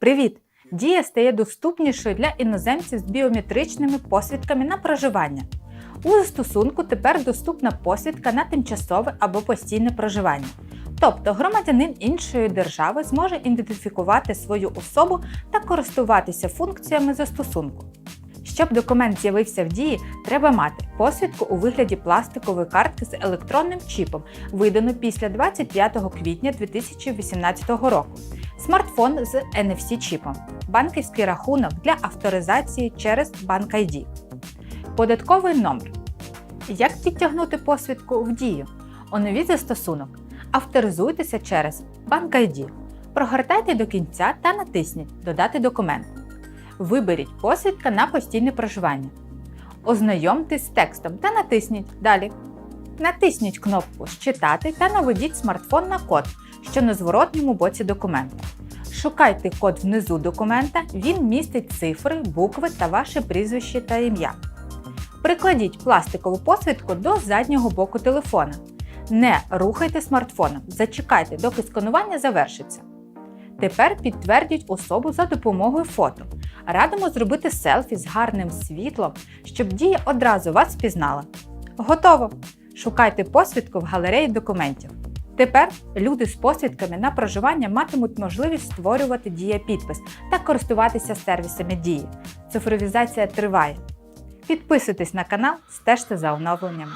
Привіт! Дія стає доступнішою для іноземців з біометричними посвідками на проживання. У застосунку тепер доступна посвідка на тимчасове або постійне проживання. Тобто громадянин іншої держави зможе ідентифікувати свою особу та користуватися функціями застосунку. Щоб документ з'явився в дії, треба мати посвідку у вигляді пластикової картки з електронним чіпом, видану після 25 квітня 2018 року, смартфон з NFC-чіпом, банківський рахунок для авторизації через BankID, податковий номер. Як підтягнути посвідку в дію? Оновіть застосунок. Авторизуйтеся через BankID. Прогортайте до кінця та натисніть Додати документ. Виберіть посвідка на постійне проживання. Ознайомтесь з текстом та натисніть Далі. Натисніть кнопку Считати та наведіть смартфон на код, що на зворотньому боці документа. Шукайте код внизу документа, він містить цифри, букви та ваше прізвище та ім'я. Прикладіть пластикову посвідку до заднього боку телефона. Не рухайте смартфоном, зачекайте, доки сканування завершиться. Тепер підтвердіть особу за допомогою фото. Радимо зробити селфі з гарним світлом, щоб дія одразу вас впізнала. Готово! Шукайте посвідку в галереї документів. Тепер люди з посвідками на проживання матимуть можливість створювати дія підпис та користуватися сервісами дії. Цифровізація триває. Підписуйтесь на канал, стежте за оновленнями.